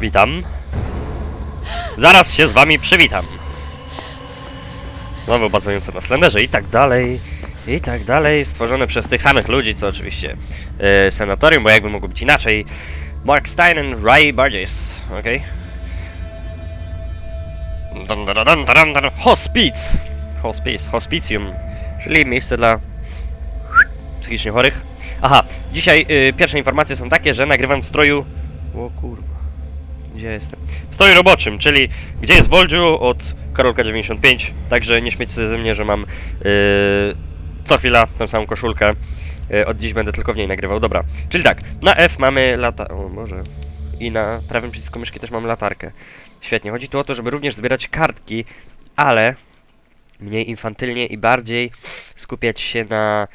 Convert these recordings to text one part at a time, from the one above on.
Witam. Zaraz się z wami przywitam. Znowu bazujące na Slenderze i tak dalej, i tak dalej. Stworzone przez tych samych ludzi, co oczywiście yy, Senatorium, bo jakby mogło być inaczej. Mark Stein and Ray Burgess, okej? Dun, dun. Hospice! Hospicjum, czyli miejsce dla psychicznie chorych. Aha, dzisiaj y, pierwsze informacje są takie, że nagrywam w stroju... O. Gdzie jestem? W stroju roboczym, czyli gdzie jest Volju od Karolka 95. Także nie śmiejcie ze mnie, że mam y, co chwila tą samą koszulkę. Y, od dziś będę tylko w niej nagrywał. Dobra, czyli tak, na F mamy lata... O, może... I na prawym przycisku myszki też mam latarkę. Świetnie, chodzi tu o to, żeby również zbierać kartki, ale mniej infantylnie i bardziej skupiać się na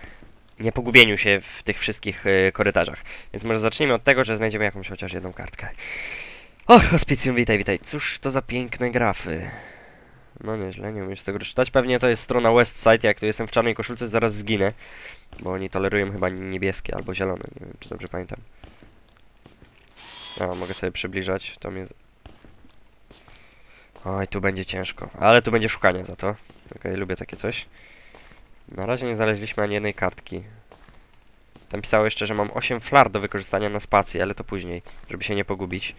niepogubieniu się w tych wszystkich y, korytarzach. Więc może zacznijmy od tego, że znajdziemy jakąś chociaż jedną kartkę. Och, hospicjum, witaj, witaj. Cóż to za piękne grafy. No nieźle, nie umiesz tego czytać. Pewnie to jest strona Westside, jak tu jestem w czarnej koszulce, zaraz zginę. Bo oni tolerują chyba niebieskie albo zielone, nie wiem czy dobrze pamiętam. A, mogę sobie przybliżać, to mnie... Oj, tu będzie ciężko, ale tu będzie szukanie za to. Okej, lubię takie coś. Na razie nie znaleźliśmy ani jednej kartki. Tam pisało jeszcze, że mam 8 flar do wykorzystania na spacji, ale to później, żeby się nie pogubić.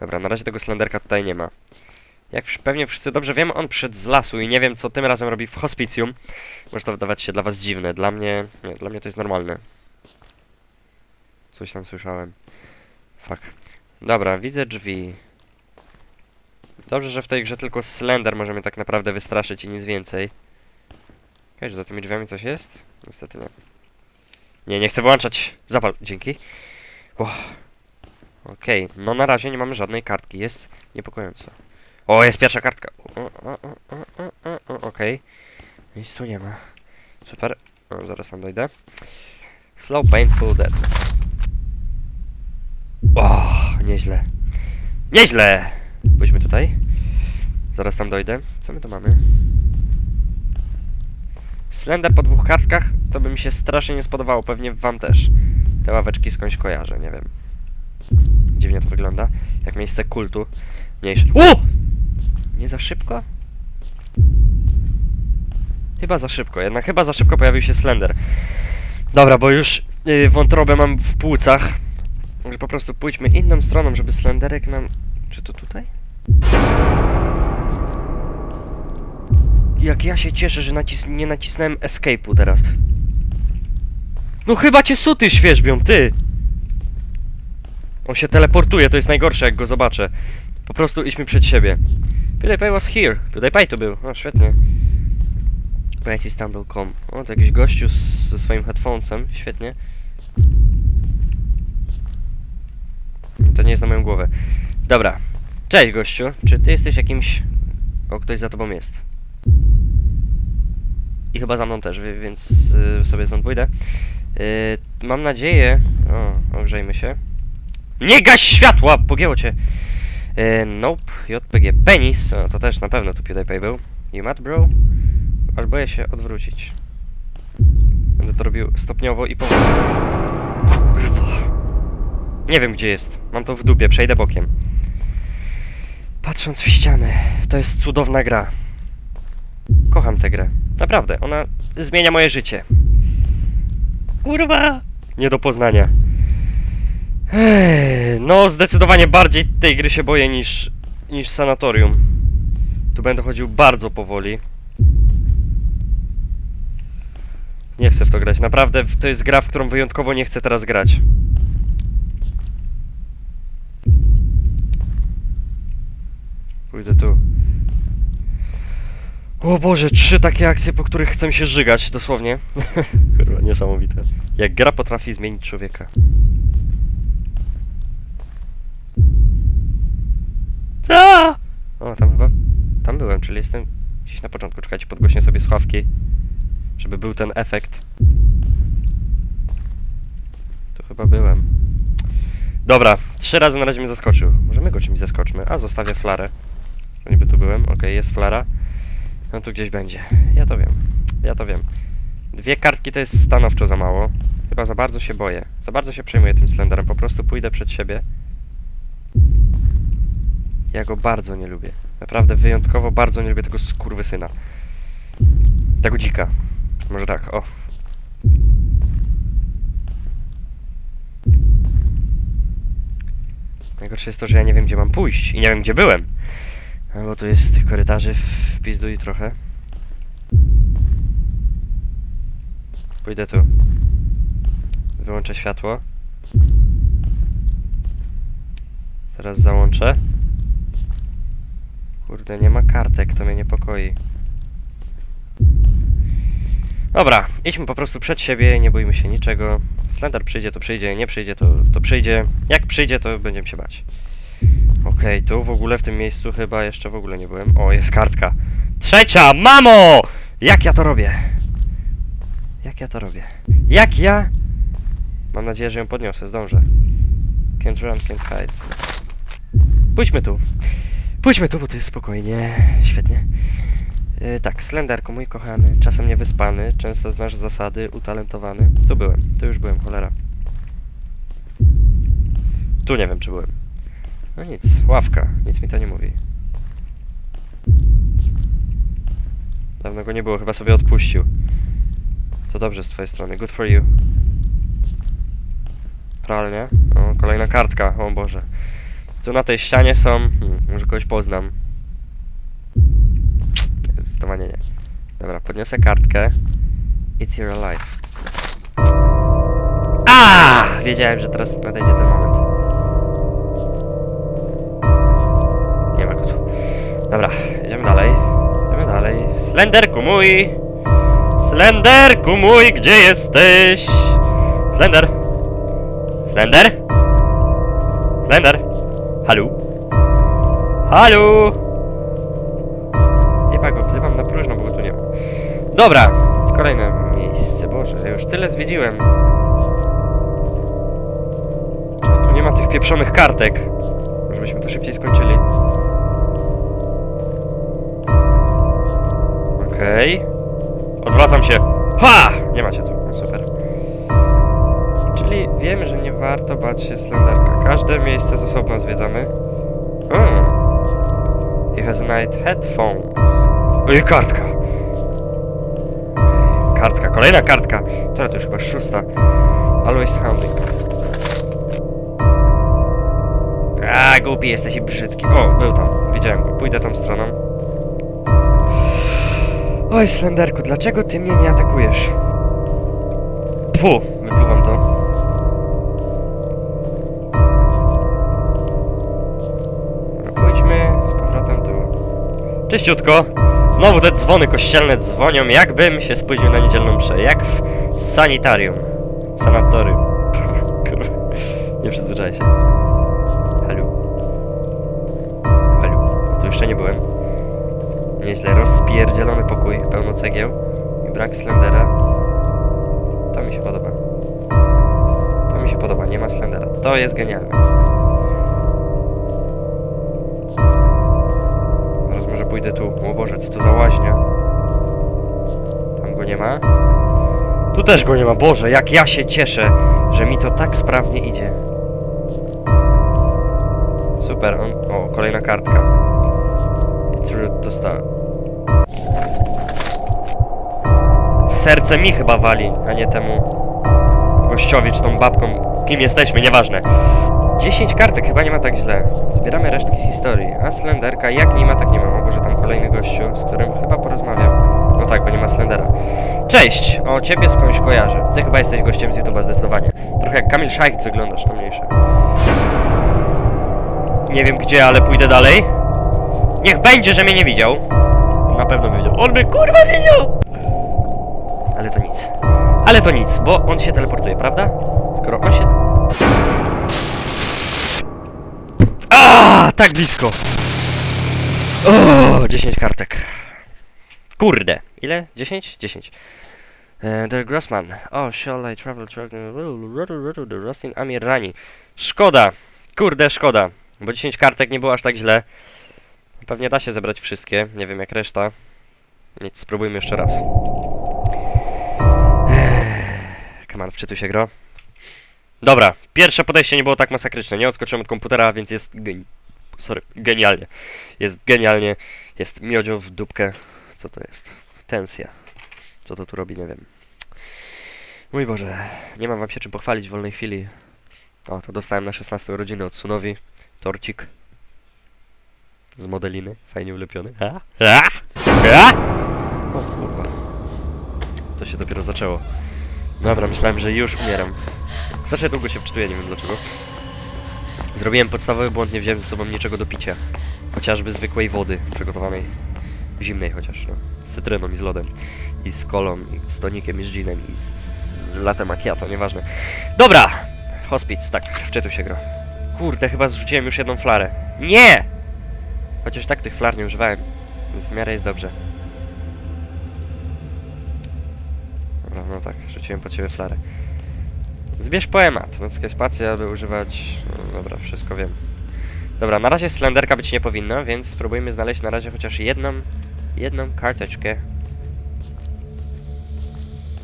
Dobra, na razie tego Slenderka tutaj nie ma. Jak pewnie wszyscy dobrze wiemy, on przyszedł z lasu i nie wiem, co tym razem robi w hospicjum. Może to wydawać się dla was dziwne. Dla mnie... Nie, dla mnie to jest normalne. Coś tam słyszałem. Fuck. Dobra, widzę drzwi. Dobrze, że w tej grze tylko Slender może mnie tak naprawdę wystraszyć i nic więcej. Okej, że za tymi drzwiami coś jest? Niestety nie. Nie, nie chcę włączać. Zapal, dzięki. Uff. Okej, no na razie nie mamy żadnej kartki, jest niepokojąco. O, jest pierwsza kartka. Okej. Nic tu nie ma. Super. O, zaraz tam dojdę. Slow Painful Death. O, nieźle. Nieźle! Pójdźmy tutaj. Zaraz tam dojdę. Co my tu mamy? Slender po dwóch kartkach to by mi się strasznie nie spodobało, pewnie wam też. Te ławeczki skądś kojarzę, nie wiem. Dziwnie to wygląda, jak miejsce kultu. Mniejsze. U! Nie za szybko? Chyba za szybko, jednak chyba za szybko pojawił się Slender. Dobra, bo już yy, wątrobę mam w płucach. Może po prostu pójdźmy inną stroną, żeby Slenderek nam... Czy to tutaj? Jak ja się cieszę, że nacis nie nacisnąłem escape'u teraz. No chyba cię suty świeżbią, ty! On się teleportuje, to jest najgorsze jak go zobaczę. Po prostu idźmy przed siebie. PewDiePie was here. PewDiePie tu był. O, świetnie. Brightsy Stumble.com. O, to jakiś gościu z, ze swoim headphonesem. Świetnie. To nie jest na moją głowę. Dobra. Cześć, gościu. Czy ty jesteś jakimś... O, ktoś za tobą jest. I chyba za mną też, więc y, sobie stąd pójdę. Y, mam nadzieję... O, ogrzejmy się. Nie gaś światła! Pogięło cię! Y, nope, JPG Penis. To też na pewno tu PewDiePie był. You mad, bro? Aż boję się odwrócić. Będę to robił stopniowo i powoli. Kurwa. Nie wiem gdzie jest. Mam to w dupie, przejdę bokiem. Patrząc w ścianę, to jest cudowna gra. Kocham tę grę. Naprawdę, ona zmienia moje życie. Kurwa! Nie do poznania. No, zdecydowanie bardziej tej gry się boję niż, niż sanatorium. Tu będę chodził bardzo powoli. Nie chcę w to grać. Naprawdę, to jest gra, w którą wyjątkowo nie chcę teraz grać. Pójdę tu. O Boże, trzy takie akcje, po których chcę się żygać, dosłownie. Kurwa, niesamowite. Jak gra potrafi zmienić człowieka. O, tam chyba... Tam byłem, czyli jestem gdzieś na początku. Czekajcie, podgłośnię sobie słuchawki, żeby był ten efekt. Tu chyba byłem. Dobra, trzy razy na razie mnie zaskoczył. Możemy go czymś zaskoczmy. A, zostawię flarę. Bo niby tu byłem. Okej, jest flara. No tu gdzieś będzie. Ja to wiem. Ja to wiem. Dwie kartki to jest stanowczo za mało. Chyba za bardzo się boję. Za bardzo się przejmuję tym Slenderem. Po prostu pójdę przed siebie. Ja go bardzo nie lubię. Naprawdę wyjątkowo bardzo nie lubię tego skurwysyna. Tego dzika. Może tak, o. Najgorsze jest to, że ja nie wiem, gdzie mam pójść i nie wiem, gdzie byłem. No bo tu jest tych korytarzy w pizdu i trochę. Pójdę tu. Wyłączę światło. Teraz załączę. Kurde, nie ma kartek, to mnie niepokoi. Dobra, idźmy po prostu przed siebie, nie bójmy się niczego. Slender przyjdzie, to przyjdzie, nie przyjdzie, to, to przyjdzie. Jak przyjdzie, to będziemy się bać. Okej, tu w ogóle w tym miejscu chyba jeszcze w ogóle nie byłem. O, jest kartka. Trzecia! Mamo! Jak ja to robię? Jak ja to robię? Jak ja? Mam nadzieję, że ją podniosę, zdążę. Can't run, can't hide. Pójdźmy tu. Pójdźmy tu, bo tu jest spokojnie. Świetnie. Yy, tak, Slenderko, mój kochany, czasem niewyspany, często znasz zasady, utalentowany. Tu byłem, tu już byłem, cholera. Tu nie wiem, czy byłem. No nic, ławka, nic mi to nie mówi. Dawno go nie było, chyba sobie odpuścił. To dobrze z twojej strony, good for you. Pralnie. O, kolejna kartka, o Boże. Tu na tej ścianie są... Hmm, może kogoś poznam. Nie, Zdecydowanie nie. Dobra, podniosę kartkę. It's your life. A! Wiedziałem, że teraz nadejdzie ten moment. Nie ma go tu. Dobra, idziemy dalej. Idziemy dalej. Slenderku mój! Slenderku mój, gdzie jesteś? Slender! Slender? Slender? Halu? Halu? Chyba go wzywam na próżno, bo go tu nie ma. Dobra, kolejne miejsce. Boże, ja już tyle zwiedziłem. Tu nie ma tych pieprzonych kartek? Żebyśmy to szybciej skończyli. Okej. Odwracam się. Ha! Nie macie tu. No, super. Czyli wiemy, że nie warto bać się Slenderka. Każde miejsce z osobna zwiedzamy. Mm. He has night headphones. Oj, kartka. Kartka, kolejna kartka. To już chyba szósta. Always hounding. A, głupi jesteś i brzydki. O, był tam. Widziałem go. Pójdę tą stroną. Oj, Slenderku, dlaczego ty mnie nie atakujesz? Pu, wypluwam to. Czyściutko. Znowu te dzwony kościelne dzwonią, jakbym się spóźnił na niedzielną mszę. Jak w sanitarium. Sanatorium. Kurwa. Nie przyzwyczaj się. Halo. Halo. Tu jeszcze nie byłem. Nieźle. Rozpierdzielony pokój, pełno cegieł i brak Slendera. To mi się podoba. To mi się podoba, nie ma Slendera. To jest genialne. Pójdę tu. O Boże, co to za łaźnia? Tam go nie ma. Tu też go nie ma. Boże, jak ja się cieszę, że mi to tak sprawnie idzie. Super, on... O, kolejna kartka. It's route to start. Serce mi chyba wali, a nie temu gościowi czy tą babką. Kim jesteśmy, nieważne. 10 kartek, chyba nie ma tak źle. Zbieramy resztki historii. A Slenderka, jak nie ma, tak nie ma. Kolejny gościu, z którym chyba porozmawiam. No tak, bo nie ma Slendera. Cześć! O, ciebie skądś kojarzę. Ty chyba jesteś gościem z YouTube'a zdecydowanie. Trochę jak Kamil Szajcht wyglądasz, no mniejsze. Nie wiem gdzie, ale pójdę dalej. Niech będzie, że mnie nie widział. Na pewno mnie widział. On mnie kurwa widział! Ale to nic. Ale to nic, bo on się teleportuje, prawda? Skoro on się... A, tak blisko! O, 10 kartek. Kurde. Ile? 10? 10. Uh, the Grossman. Oh, shall I travel truck? The Rustin Amir Rani. Szkoda. Kurde, szkoda. Bo 10 kartek nie było aż tak źle. Pewnie da się zebrać wszystkie. Nie wiem jak reszta. Nic, spróbujmy jeszcze raz. Come on, wczytuj się gro. Dobra, pierwsze podejście nie było tak masakryczne. Nie odskoczyłem od komputera, więc jest. Sorry, genialnie. Jest genialnie. Jest miodzio w dupkę. Co to jest? Tensja. Co to tu robi, nie wiem. Mój Boże, nie mam wam się czym pochwalić w wolnej chwili. O, to dostałem na 16 urodziny od Sunowi. Torcik. Z modeliny. Fajnie ulepiony. A? A? A? O kurwa. To się dopiero zaczęło. Dobra, myślałem, że już umieram. Strasznie długo się wczytuję, nie wiem dlaczego. Zrobiłem podstawowy błąd, nie wziąłem ze sobą niczego do picia. Chociażby zwykłej wody, przygotowanej zimnej chociaż, no. Z cytryną i z lodem. I z kolą, i z tonikiem, i z ginem, i z, z latte macchiato, nieważne. Dobra! Hospic, tak, wczytuj się gro. Kurde, chyba zrzuciłem już jedną flarę. Nie! Chociaż tak tych flar nie używałem, więc w miarę jest dobrze. Dobra, no tak, rzuciłem po ciebie flarę. Zbierz poemat. Nockę spację, aby używać... No, dobra, wszystko wiem. Dobra, na razie slenderka być nie powinno, więc spróbujmy znaleźć na razie chociaż jedną... Jedną karteczkę.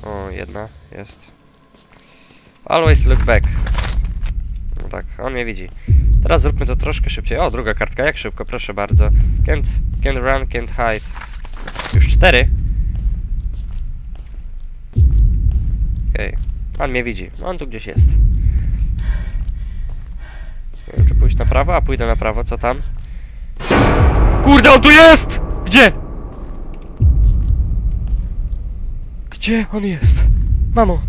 O, jedna jest. Always look back. No tak, on mnie widzi. Teraz zróbmy to troszkę szybciej. O, druga kartka, jak szybko, proszę bardzo. Can't, can't run, can't hide. Już cztery. Okej. On mnie widzi. On tu gdzieś jest. Nie wiem, czy pójść na prawo, a pójdę na prawo. Co tam? Kurde, on tu jest! Gdzie? Gdzie on jest? Mamo!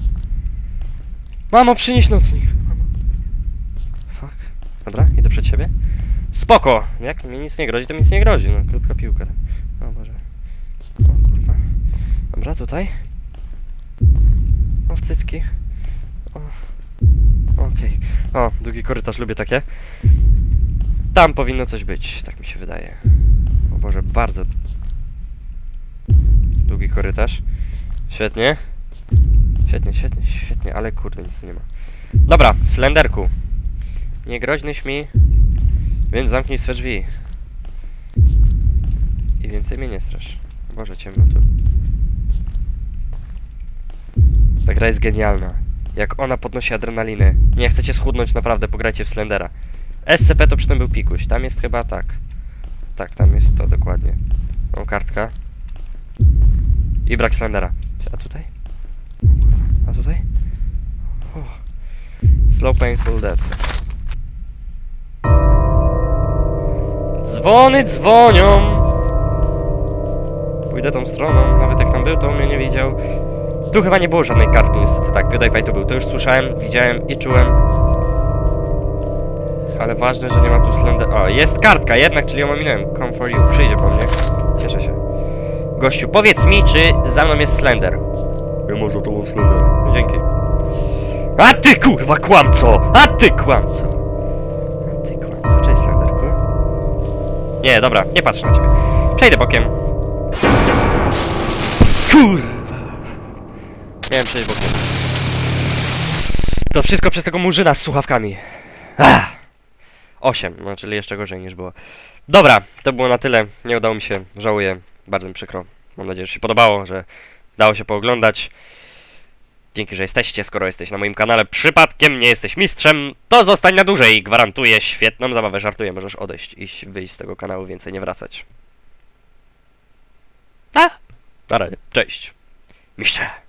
Mamo, przynieś nocnik. Mamo. Fuck. Dobra, idę przed siebie. Spoko! Jak mi nic nie grozi, to mi nic nie grozi. No, krótka piłka. O Boże. O kurwa. Dobra, tutaj. O, cycki. O. Okej. O, długi korytarz, lubię takie. Tam powinno coś być, tak mi się wydaje. O Boże, bardzo długi korytarz. Świetnie. Świetnie, świetnie, świetnie, ale kurde, nic tu nie ma. Dobra, Slenderku. Nie groźnyś mi, więc zamknij swe drzwi. I więcej mnie nie strasz. Boże, ciemno tu. Ta gra jest genialna. Jak ona podnosi adrenalinę. Nie chcecie schudnąć, naprawdę, pograjcie w Slendera. SCP to przy tym był pikuś. Tam jest chyba tak. Tak, tam jest to dokładnie. Mam kartka. I brak Slendera. A tutaj? A tutaj? O. Slow painful death. Dzwony dzwonią! Pójdę tą stroną, nawet jak tam był, to mnie nie widział. Tu chyba nie było żadnej karty, niestety tak, PewDiePie tu był, to już słyszałem, widziałem i czułem. Ale ważne, że nie ma tu slender... O, jest kartka jednak, czyli ją ominąłem. Come for you, przyjdzie po mnie. Cieszę się. Gościu, powiedz mi, czy za mną jest slender? Ja może to był slender. Dzięki. A ty kurwa kłamco! A ty kłamco! A ty kłamco, cześć slenderku. Nie, dobra, nie patrzę na ciebie. Przejdę bokiem. Kurwa. Miałem przejść bokiem. To wszystko przez tego murzyna z słuchawkami. Ach. 8, no czyli jeszcze gorzej niż było. Dobra, to było na tyle. Nie udało mi się, żałuję. Bardzo mi przykro. Mam nadzieję, że się podobało, że dało się pooglądać. Dzięki, że jesteście. Skoro jesteś na moim kanale, przypadkiem nie jesteś mistrzem, to zostań na dłużej. Gwarantuję świetną zabawę. Żartuję, możesz odejść i wyjść z tego kanału, więcej nie wracać. A! Na razie, cześć. Mistrze.